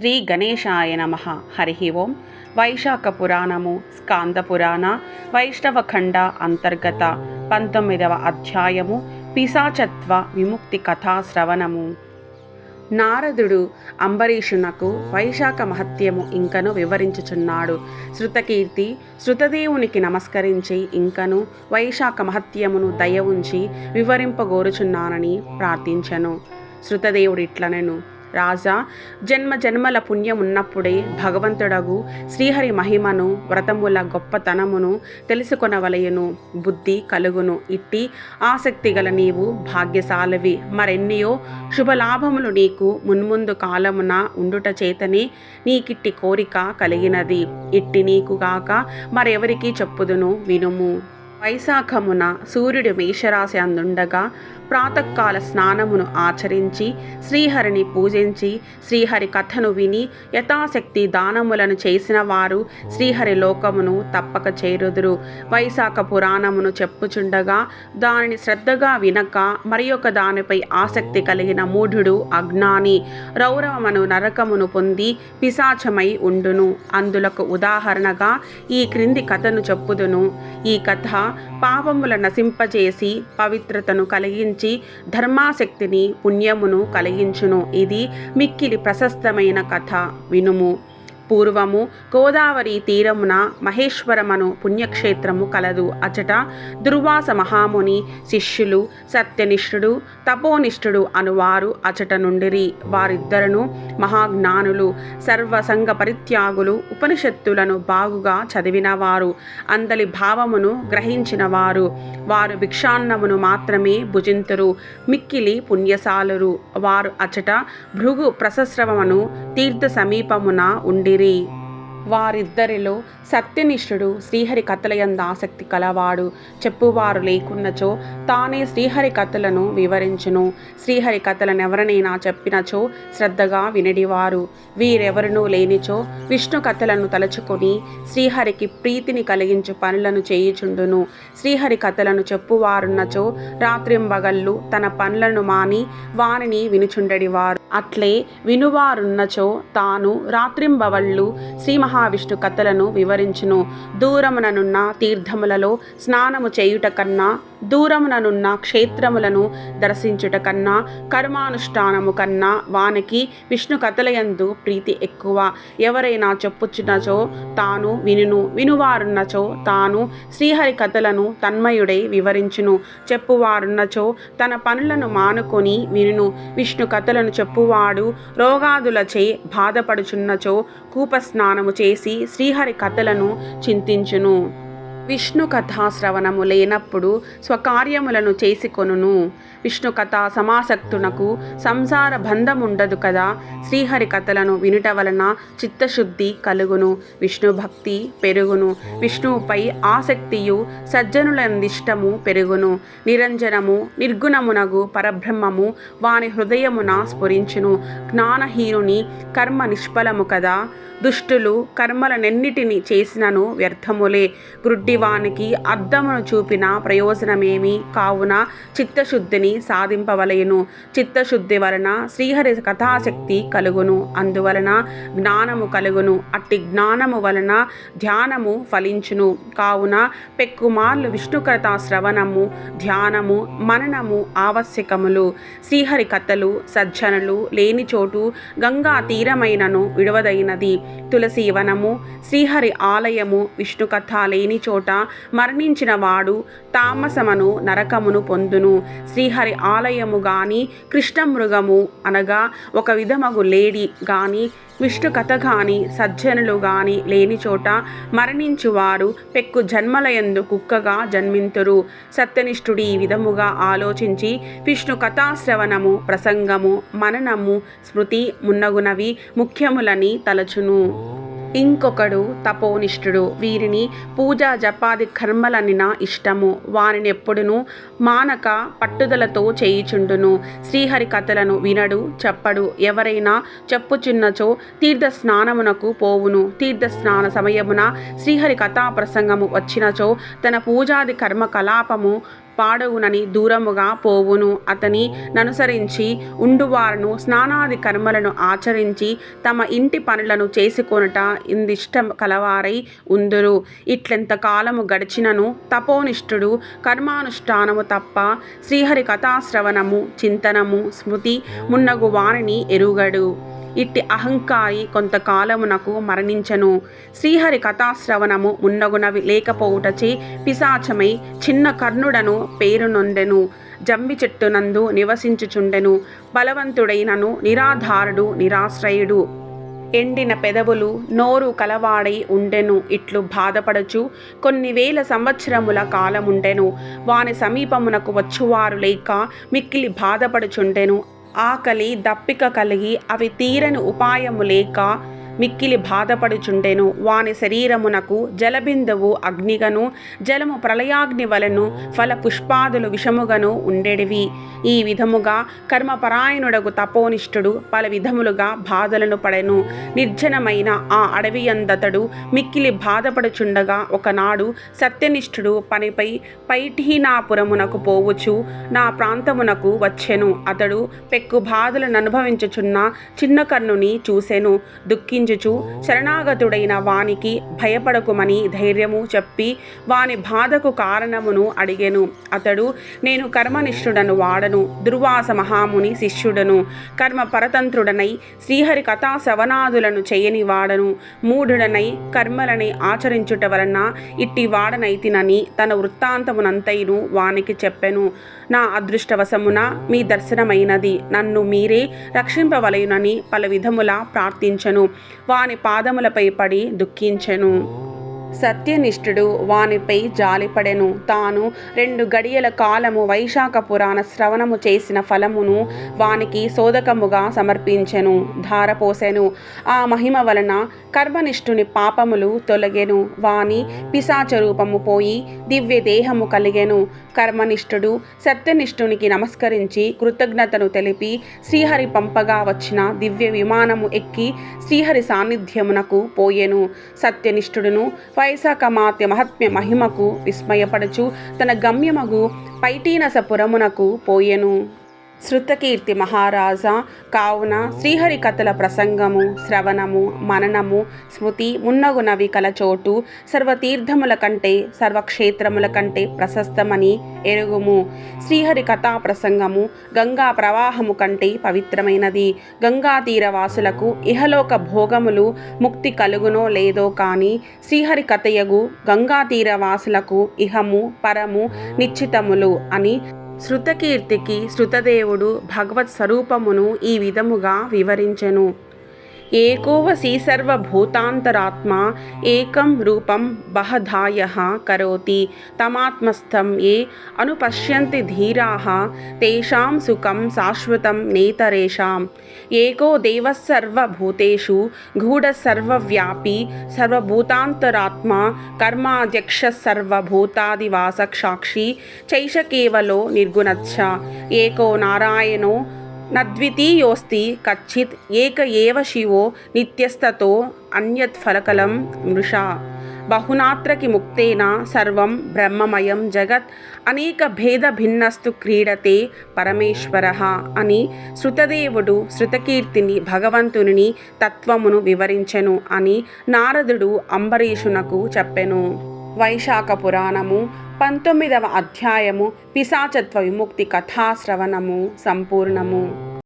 శ్రీ గణేశాయ నమ. హరి ఓం. వైశాఖ పురాణము స్కాంద పురాణ వైష్ణవఖండ అంతర్గత పంతొమ్మిదవ అధ్యాయము పిశాచత్వ విముక్తి కథా శ్రవణము. నారదుడు అంబరీషునకు వైశాఖ మహత్యము ఇంకను వివరించుచున్నాడు. శృతకీర్తి శృతదేవునికి నమస్కరించి ఇంకను వైశాఖ మహత్యమును దయ ఉంచి వివరింపగోరుచున్నానని ప్రార్థించెను. శృతదేవుడిట్లనెను రాజా జన్మ జన్మల పుణ్యం ఉన్నప్పుడే భగవంతుడగు శ్రీహరి మహిమను వ్రతముల గొప్పతనమును తెలుసుకొనవలయను బుద్ధి కలుగును ఇట్టి ఆసక్తి గల నీవు భాగ్యశాలవి. మరెన్నియో శుభలాభములు నీకు మున్ముందు కాలమున ఉండుట చేతనే నీకిట్టి కోరిక కలిగినది. ఇట్టి నీకుగాక మరెవరికి చెప్పుదును వినుము. వైశాఖమున సూర్యుడు మేషరాశి అందుండగా ప్రాతకాల స్నానమును ఆచరించి శ్రీహరిని పూజించి శ్రీహరి కథను విని యథాశక్తి దానములను చేసిన వారు శ్రీహరి లోకమును తప్పక చేరుదురు. వైశాఖ పురాణమును చెప్పుచుండగా దానిని శ్రద్ధగా వినక మరి ఒక దానిపై ఆసక్తి కలిగిన మూఢుడు అజ్ఞాని రౌరవమును నరకమును పొంది పిశాచమై ఉండును. అందులకు ఉదాహరణగా ఈ క్రింది కథను చెప్పుదును. ఈ కథ పాపముల నశింపజేసి పవిత్రతను కలిగించి ధర్మాశక్తిని పుణ్యమును కలిగించును. ఇది మిక్కిలి ప్రశస్తమైన కథ. వినుము. పూర్వము గోదావరి తీరమున మహేశ్వరమను పుణ్యక్షేత్రము కలదు అచట దుర్వాస మహాముని శిష్యులు సత్యనిష్ఠుడు తపోనిష్ఠుడు అనువారు అచట నుండిరి. వారిద్దరను మహాజ్ఞానులు సర్వసంగ పరిత్యాగులు ఉపనిషత్తులను బాగుగా చదివినవారు అందలి భావమును గ్రహించినవారు. వారు భిక్షాన్నమును మాత్రమే భుజింతురు మిక్కిలి పుణ్యశాలురు వారు అచట భృగు ప్రసస్రవమును తీర్థ సమీపమున ಮಾಡಿರಿ వారిద్దరిలో సత్యనిష్ఠుడు శ్రీహరి కథలయంద ఆసక్తి కలవాడు. చెప్పువారు లేకున్నచో తానే శ్రీహరి కథలను వివరించును. శ్రీహరి కథలను ఎవరినైనా చెప్పినచో శ్రద్ధగా వినడివారు. వీరెవరునూ లేనిచో విష్ణు కథలను తలుచుకొని శ్రీహరికి ప్రీతిని కలిగించు పనులను చేయుచుండును. శ్రీహరి కథలను చెప్పువారున్నచో రాత్రింబగళ్ళు తన పనులను మాని వారిని వినుచుండడివారు. అట్లే వినువారున్నచో తాను రాత్రింబవళ్ళు శ్రీ మహా మహావిష్ణు కథలను వివరించును. దూరముననున్న తీర్థములలో స్నానము చేయుట కన్నా దూరముననున్న క్షేత్రములను దర్శించుట కన్నా కర్మానుష్ఠానము కన్నా వానికి విష్ణు కథలయందు ప్రీతి ఎక్కువ. ఎవరైనా చెప్పుచున్నచో తాను వినును వినువారున్నచో తాను శ్రీహరి కథలను తన్మయుడై వివరించును. చెప్పువారున్నచో తన పనులను మానుకొని వినును. విష్ణు కథలను చెప్పువాడు రోగాదులచే బాధపడుచున్నచో కూపస్నానము చేసి శ్రీహరి కథలను చింతించును. విష్ణు కథా శ్రవణము లేనప్పుడు స్వకార్యములను చేసుకొనును. విష్ణు కథ సమాసక్తునకు సంసార బంధముండదు కదా. శ్రీహరి కథలను వినుట వలన చిత్తశుద్ధి కలుగును. విష్ణు భక్తి పెరుగును. విష్ణువుపై ఆసక్తియు సజ్జనులందిష్టము పెరుగును. నిరంజనము నిర్గుణమునగు పరబ్రహ్మము వాని హృదయమున స్ఫురించును. జ్ఞానహీనుని కర్మ నిష్ఫలము కదా. దుష్టులు కర్మలనెన్నిటిని చేసినను వ్యర్థములే. గ్రుడ్డివానికి అర్థమును చూపిన ప్రయోజనమేమి? కావున చిత్తశుద్ధిని సాధింపవలయను చిత్తశుద్ధి వలన శ్రీహరి కథాశక్తి కలుగును. అందువలన జ్ఞానము కలుగును. అట్టి జ్ఞానము వలన ధ్యానము ఫలించును. కావున పెక్కుమార్లు విష్ణు శ్రవణము ధ్యానము మననము ఆవశ్యకములు. శ్రీహరి కథలు సజ్జనులు లేని చోటు గంగా తీరమైనను విడవదైనది. తులసీవనము శ్రీహరి ఆలయము విష్ణు కథ లేని చోట మరణించిన వాడు తామసమను నరకమును పొందును. శ్రీహరి ఆలయము గాని కృష్ణమృగము అనగా ఒక విధమగు లేడి గాని విష్ణు కథ గాని సజ్జనులు గాని లేని చోట మరణించువారు పెక్కు జన్మలయందు కుక్కగా జన్మింతురు. సత్యనిష్ఠుడి ఈ విధముగా ఆలోచించి విష్ణు కథాశ్రవణము ప్రసంగము మననము స్మృతి మున్నగునవి ముఖ్యములని తలచును. ఇంకొకడు తపోనిష్ఠుడు. వీరిని పూజా జపాది కర్మలనిన ఇష్టము. వారిని ఎప్పుడును మానక పట్టుదలతో చేయుచుండును. శ్రీహరి కథలను వినడు చెప్పడు. ఎవరైనా చెప్పుచున్నచో తీర్థ స్నానమునకు పోవును. తీర్థ స్నాన సమయమున శ్రీహరి కథా ప్రసంగము వచ్చినచో తన పూజాది కర్మ కలాపము పాడవునని దూరముగా పోవును. అతని ననుసరించి ఉండువారును స్నానాది కర్మలను ఆచరించి తమ ఇంటి పనులను చేసుకొనుట ఇందిష్టం కలవారై ఉందురు. ఇట్లెంత కాలము గడిచినను తపోనిష్ఠుడు కర్మానుష్ఠానము తప్ప శ్రీహరి కథాశ్రవణము చింతనము స్మృతి మున్నగు వాణిని ఎరుగడు. ఇట్టి అహంకారి కొంతకాలమునకు మరణించను. శ్రీహరి కథాశ్రవణము మున్నగునవి లేకపోవుటచే పిశాచమై చిన్న కర్ణుడను పేరునొందెను జంబి చెట్టునందు నివసించుచుండెను. బలవంతుడైనను నిరాధారుడు నిరాశ్రయుడు. ఎండిన పెదవులు నోరు కలవాడై ఉండెను. ఇట్లు బాధపడచు కొన్ని వేల సంవత్సరముల కాలముండెను. వాని సమీపమునకు వచ్చువారు లేక మిక్కిలి బాధపడుచుండెను. ఆకలి దప్పిక కలిగి అవి తీరని ఉపాయము లేక మిక్కిలి బాధపడుచుండెను. వాని శరీరమునకు జలబిందువు అగ్నిగను జలము ప్రళయాగ్ని వలను ఫల పుష్పాదులు విషముగను ఉండెడివి. ఈ విధముగా కర్మపరాయణుడగు తపోనిష్ఠుడు పల విధములుగా బాధలను పడెను. నిర్జనమైన ఆ అడవి అందతడు మిక్కిలి బాధపడుచుండగా ఒకనాడు సత్యనిష్ఠుడు పనిపై పైఠీనాపురమునకు పోవచ్చు నా ప్రాంతమునకు వచ్చెను. అతడు పెక్కు బాధలను అనుభవించుచున్న చిన్న కర్ణుని చూసెను దుఃఖించుచు శరణాగతుడైన వానికి భయపడకుమని ధైర్యము చెప్పి వాని బాధకు కారణమును అడిగెను. అతడు నేను కర్మనిష్ఠుడను వాడను దుర్వాస మహాముని శిష్యుడను కర్మ పరతంత్రుడనై శ్రీహరి కథా శవనాదులను చేయని వాడను. మూఢుడనై కర్మలని ఆచరించుట వలన ఇట్టి వాడనైతినని తన వృత్తాంతమునంతైను వానికి చెప్పెను. నా అదృష్టవశమున మీ దర్శనమైనది. నన్ను మీరే రక్షింపవలయునని పలు విధములా ప్రార్థించెను. వాని పాదములపై పడి దుఃఖించెను. సత్యనిష్ఠుడు వానిపై జాలిపడెను. తాను రెండు గడియల కాలము వైశాఖ పురాణ శ్రవణము చేసిన ఫలమును వానికి సోదకముగా సమర్పించెను ధారపోసెను. ఆ మహిమ వలన కర్మనిష్ఠుని పాపములు తొలగెను. వాని పిశాచ రూపము పోయి దివ్య దేహము కలిగెను. కర్మనిష్ఠుడు సత్యనిష్ఠునికి నమస్కరించి కృతజ్ఞతను తెలిపి శ్రీహరి పంపగా వచ్చిన దివ్య విమానము ఎక్కి శ్రీహరి సాన్నిధ్యమునకు పోయెను. సత్యనిష్ఠుడును వైశాఖమాత్య మహాత్మ్య మహిమకు విస్మయపడుచు తన గమ్యమగు పైటీనసపురమునకు పోయెను. శృతకీర్తి మహారాజా కావున శ్రీహరి కథల ప్రసంగము శ్రవణము మననము స్మృతి మున్నగునవి కల చోటు సర్వతీర్థముల కంటే సర్వక్షేత్రముల కంటే ప్రశస్తమని ఎరుగుము. శ్రీహరి కథా ప్రసంగము గంగా ప్రవాహము కంటే పవిత్రమైనది. గంగా తీరవాసులకు ఇహలోక భోగములు ముక్తి కలుగునో లేదో కానీ శ్రీహరి కథయగు గంగా తీరవాసులకు ఇహము పరము నిశ్చితములు అని శృతకీర్తికి శృతదేవుడు భగవత్ స్వరూపమును ఈ విధముగా వివరించెను. ఏకోవసి సర్వభూతాంతరాత్మా ఏకం రూపం బహధాయ కరోతి. తమాత్మస్థం ఏ అనుపశ్యంతి ధీరా తేషాం సుఖం శాశ్వతం నేతరేషాం. ఏకో దేవసర్వభూతేషు గూఢసర్వవ్యాపి సర్వభూతాంతరాత్మా కర్మాధ్యక్ష సర్వభూతాదివాసక్షాక్షి చైష కేవలో నిర్గుణచ్చ ఏకో నారాయణో నద్వితీయోస్తి కచ్చిత్ ఏక ఏవ శివో నిత్యస్తతో అన్యత్ ఫలకలం మృషా. బహునాత్రకి ముక్తేన సర్వం బ్రహ్మమయం జగత్. అనేక భేద భిన్నస్తు క్రీడతే పరమేశ్వర అని శృతదేవుడు శృతకీర్తిని భగవంతుని తత్వమును వివరించెను అని నారదుడు అంబరీషునకు చెప్పెను. వైశాఖ పురాణము పంతొమ్మిదవ అధ్యాయము పిశాచత్వ విముక్తి కథాశ్రవణము సంపూర్ణము.